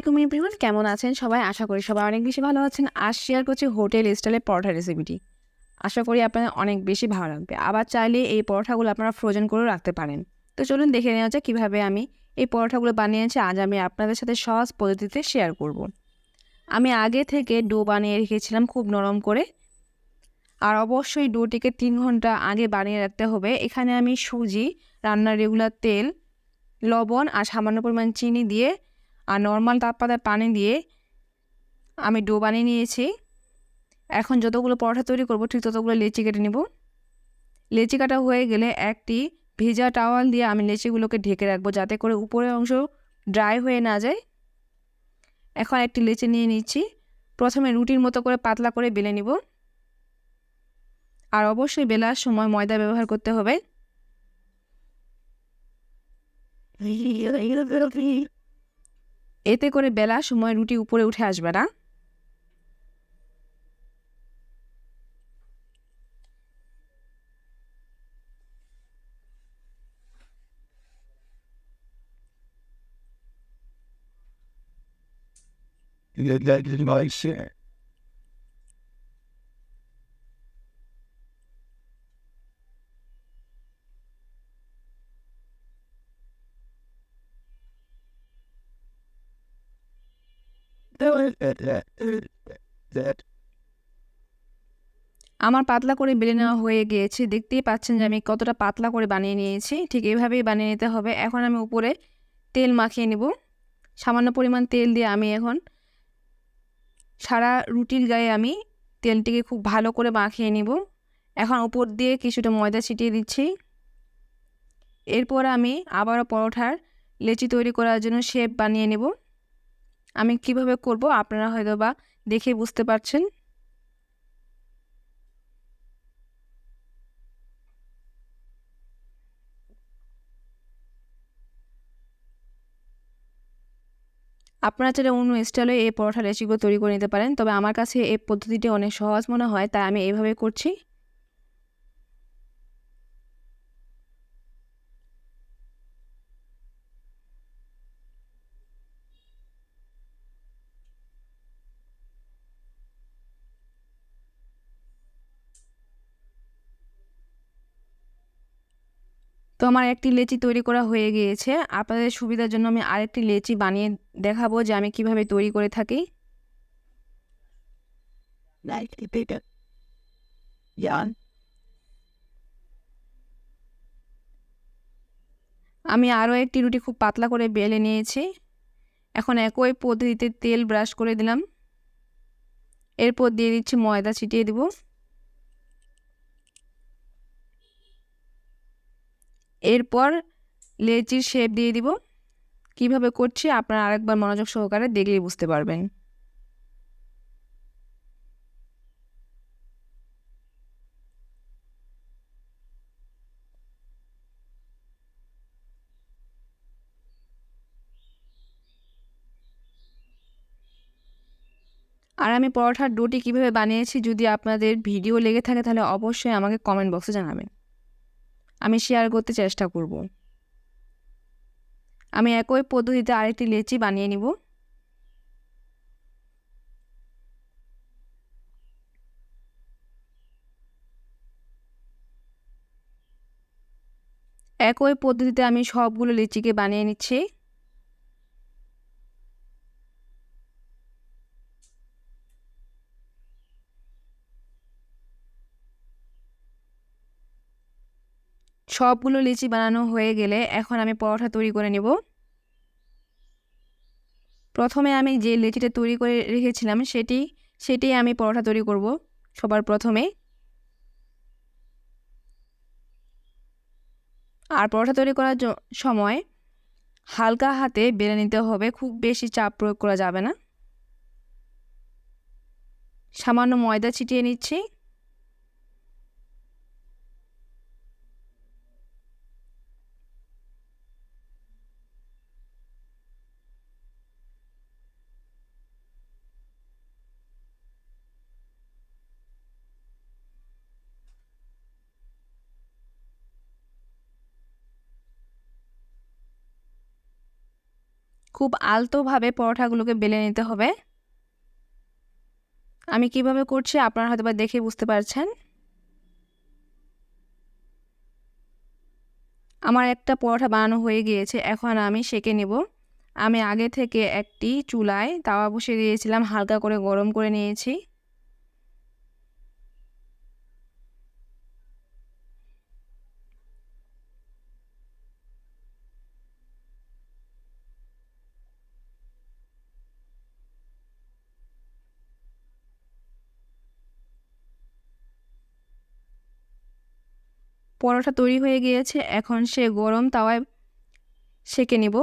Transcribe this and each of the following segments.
Everyone কেমন আছেন সবাই? আশা করি সবাই অনেক বেশি ভালো আছেন। আজ শেয়ার করছি হোটেল স্টাইলের পরোটা রেসিপিটি আশা করি আপনাদের অনেক বেশি ভালো লাগবে। আবার চাইলে এই পরোটাগুলো আপনারা ফ্রোজেন করেও রাখতে পারেন। তো চলুন দেখে নেওয়া যাক কীভাবে আমি এই পরোটাগুলো বানিয়েছি আজ আমি আপনাদের সাথে সহজ পদ্ধতিতে শেয়ার করব। আমি আগে থেকে ডো বানিয়ে রেখেছিলাম খুব নরম করে। আর অবশ্যই ডোটিকে তিন ঘণ্টা আগে বানিয়ে রাখতে হবে। এখানে আমি সুজি, রান্নার রেগুলার তেল, লবণ আর সামান্য পরিমাণ চিনি দিয়ে আর নর্মাল তাপমাত্রায় পানি দিয়ে আমি ডো বানিয়ে নিয়েছি এখন যতগুলো পরোটা তৈরি করব ঠিক ততগুলো লেচি কেটে নেব লেচি কাটা হয়ে গেলে একটি ভেজা টাওয়াল দিয়ে আমি লেচিগুলোকে ঢেকে রাখব যাতে করে উপরের অংশ ড্রাই হয়ে না যায় এখন একটি লেচি নিয়ে নিচ্ছি প্রথমে রুটির মতো করে পাতলা করে বেলে নিব আর অবশ্যই বেলার সময় ময়দা ব্যবহার করতে হবে এতে করে বেলা সময় রুটি উপরে উঠে আসবে না That is my sin. আমার পাতলা করে বেলে নেওয়া হয়ে গিয়েছে। দেখতেই পাচ্ছেন যে আমি কতটা পাতলা করে বানিয়ে নিয়েছি। ঠিক এভাবেই বানিয়ে নিতে হবে। এখন আমি উপরে তেল মাখিয়ে নেব। সামান্য পরিমাণ তেল দিয়ে আমি এখন সারা রুটির গায়ে আমি তেলটিকে খুব ভালো করে মাখিয়ে নিব। এখন উপর দিয়ে কিছুটা ময়দা ছিটিয়ে দিচ্ছি। এরপর আমি আবারও পরোঠার লেচি তৈরি করার জন্য শেপ বানিয়ে নেব। আমি কীভাবে করব আপনারা হয়তো বা দেখে বুঝতে পারছেন। আপনারা চাইলে অন্য স্টাইলে এই পরোটা রেসিপিগুলো তৈরি করে নিতে পারেন, তবে আমার কাছে এই পদ্ধতিটি অনেক সহজ মনে হয়, তাই আমি এইভাবে করছি। তো আমার একটি লেচি তৈরি করা হয়ে গিয়েছে। আপনাদের সুবিধার জন্য আমি আরেকটি লেচি বানিয়ে দেখাবো যে আমি কীভাবে তৈরি করে থাকি. আমি আরও একটি রুটি খুব পাতলা করে বেলে নিয়েছি। এখন একই পদ্ধতিতে তেল ব্রাশ করে দিলাম। এরপর দিয়ে দিচ্ছি ময়দা ছিটিয়ে দিব। এরপর লেচির শেপ দিয়ে দিব। কীভাবে করছি আপনারা আরেকবার মনোযোগ সহকারে দেখলেই বুঝতে পারবেন। আর আমি পরোটার ডোটি কীভাবে বানিয়েছি যদি আপনাদের ভিডিও লেগে থাকে তাহলে অবশ্যই আমাকে কমেন্ট বক্সে জানাবেন। আমি শেয়ার করতে চেষ্টা করব। আমি একই পদ্ধতিতে আরেকটি লেচি বানিয়ে নিব। একই পদ্ধতিতে আমি সবগুলো লিচিকে বানিয়ে নিচ্ছি। সবগুলো লিচি বানানো হয়ে গেলে এখন আমি পরোটা তৈরি করে নেব। প্রথমে আমি যে লিচিটা তৈরি করে রেখেছিলাম সেটি সেটি আমি পরোটা তৈরি করব সবার প্রথমে। আর পরোটা তৈরি করার সময় হালকা হাতে বেড়ে নিতে হবে, খুব বেশি চাপ প্রয়োগ করা যাবে না। সামান্য ময়দা ছিটিয়ে নিচ্ছি। খুব আলতোভাবে পরোঠাগুলোকে বেলে নিতে হবে। আমি কীভাবে করছি আপনারা হয়তো বা দেখে বুঝতে পারছেন। আমার একটা পরোঠা বানানো হয়ে গিয়েছে, এখন আমি সেকে নেব। আমি আগে থেকে একটি চুলায় তাওয়া বসিয়ে দিয়েছিলাম, হালকা করে গরম করে নিয়েছি। পরোটা তৈরি হয়ে গিয়েছে এখন সে গরম তাওয়ায় সেঁকে নিব।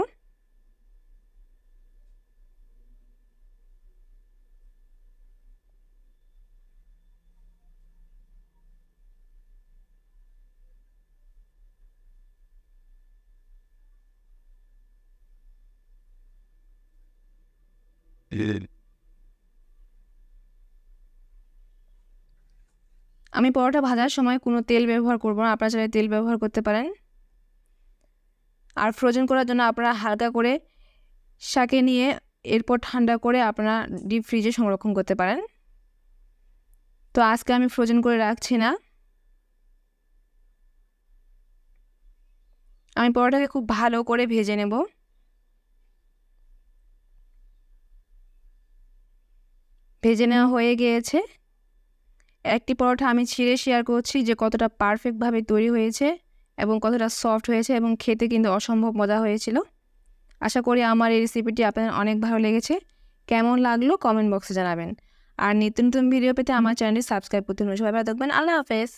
আমি পরোটা ভাজার সময় কোনো তেল ব্যবহার করব না, আপনারা চাইলে তেল ব্যবহার করতে পারেন। আর ফ্রোজেন করার জন্য আপনারা হালকা করে শাকে নিয়ে এরপর ঠান্ডা করে আপনারা ডিপ ফ্রিজে সংরক্ষণ করতে পারেন। তো আজকে আমি ফ্রোজেন করে রাখছি না। আমি পরোটাকে খুব ভালো করে ভেজে নেব। ভেজে নেওয়া হয়ে গিয়েছে। একটি পরোটা আমি ছিঁড়ে শেয়ার করছি যে কতটা পারফেক্টভাবে তৈরি হয়েছে এবং কতটা সফট হয়েছে এবং খেতে কিন্তু অসম্ভব মজা হয়েছিল। আশা করি আমার এই রেসিপিটি আপনাদের অনেক ভালো লেগেছে। কেমন লাগল কমেন্ট বক্সে জানাবেন। আর নিত্য নতুন ভিডিও পেতে আমার চ্যানেলটি সাবস্ক্রাইব করতে সবাই ভালো থাকবেন। আল্লাহ হাফেজ।